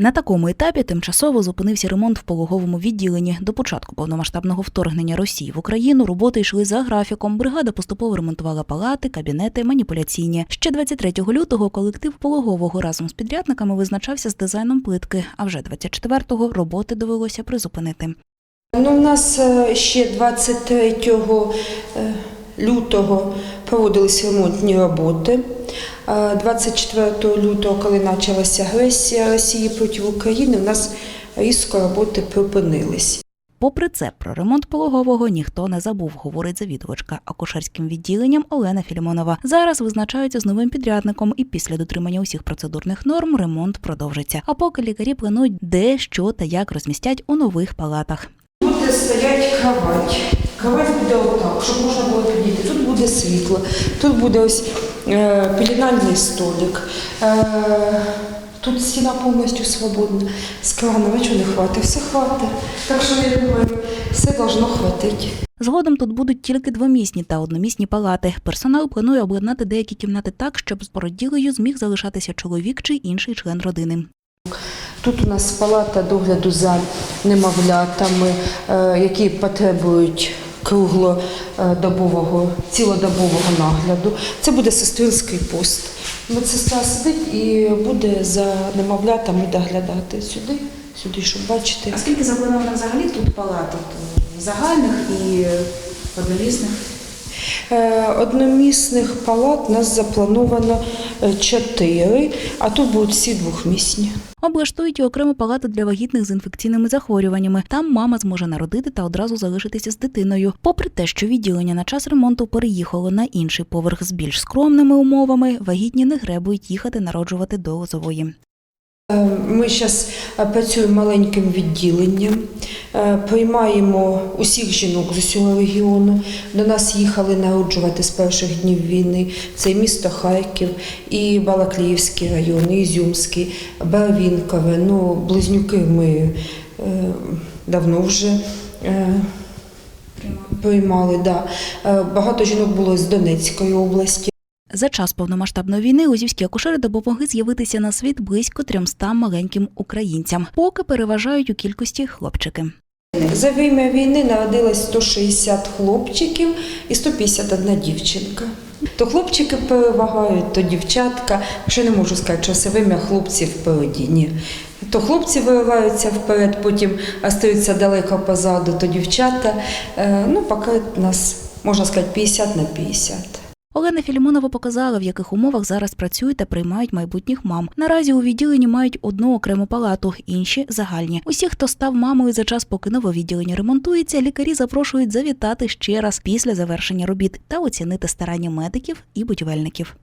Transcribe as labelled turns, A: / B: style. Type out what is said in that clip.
A: На такому етапі тимчасово зупинився ремонт в пологовому відділенні. До початку повномасштабного вторгнення Росії в Україну роботи йшли за графіком. Бригада поступово ремонтувала палати, кабінети, маніпуляційні. Ще 23 лютого колектив пологового разом з підрядниками визначався з дизайном плитки. А вже 24-го роботи довелося призупинити.
B: Ну, у нас е, ще 23 е, лютого проводились ремонтні роботи. Е, 24 лютого, коли почалася агресія Росії проти України, у нас різко роботи припинились.
A: Попри це, про ремонт пологового ніхто не забув, говорить завідувачка акушерським відділенням Олена Філімонова. Зараз визначаються з новим підрядником, і після дотримання усіх процедурних норм ремонт продовжиться. А поки лікарі планують, де, що та як розмістять у нових палатах.
B: Буде стояти кровать. Кровать буде отак, щоб можна було підійти. Тут буде світло, тут буде ось е, пеленальний столик. Е, тут стіна повністю свободна. З крана нічого не хватить, все хватить. Так що я думаю, все должно хватити.
A: Згодом тут будуть тільки двомісні та одномісні палати. Персонал планує обладнати деякі кімнати так, щоб з породілею зміг залишатися чоловік чи інший член родини.
B: Тут у нас палата догляду за немовлятами, е, які потребують круглодобового, цілодобового нагляду. Це буде сестринський пост. Медсестра сидить і буде за немовлятами доглядати сюди, сюди, щоб бачити.
C: А скільки заплановано взагалі тут палат? Загальних і одномісних?
B: Е, Одномісних палат у нас заплановано е, чотири, а тут будуть всі двохмісні.
A: Облаштують і окрему палату для вагітних з інфекційними захворюваннями. Там мама зможе народити та одразу залишитися з дитиною. Попри те, що відділення на час ремонту переїхало на інший поверх з більш скромними умовами, вагітні не гребують їхати народжувати до Лозової.
B: Е, Ми зараз працюємо маленьким відділенням, е, приймаємо усіх жінок з усього регіону. До нас їхали народжувати з перших днів війни. Це місто Харків, і Балакліївський район, і Ізюмський, Барвінкове. Ну, близнюки ми е, давно вже. е, Приймали, да. Е, Багато жінок було з Донецької області.
A: За час повномасштабної війни лозівські акушери допомогли з'явитися на світ близько 300 маленьким українцям, поки переважають у кількості хлопчики.
B: За время війни народилось 160 хлопчиків і 151 дівчинка. То хлопчики перевагають, то дівчатка. Ще не можу сказати, що все время хлопці впереді. Ні. То хлопці вириваються вперед, потім остаються далеко позаду, то дівчата. Е, Ну, поки нас, можна сказати, 50 на 50.
A: Олена Філімонова показала, в яких умовах зараз працюють та приймають майбутніх мам. Наразі у відділенні мають одну окрему палату, інші загальні. Усі, хто став мамою за час, поки нове відділення ремонтується, лікарі запрошують завітати ще раз після завершення робіт та оцінити старання медиків і будівельників.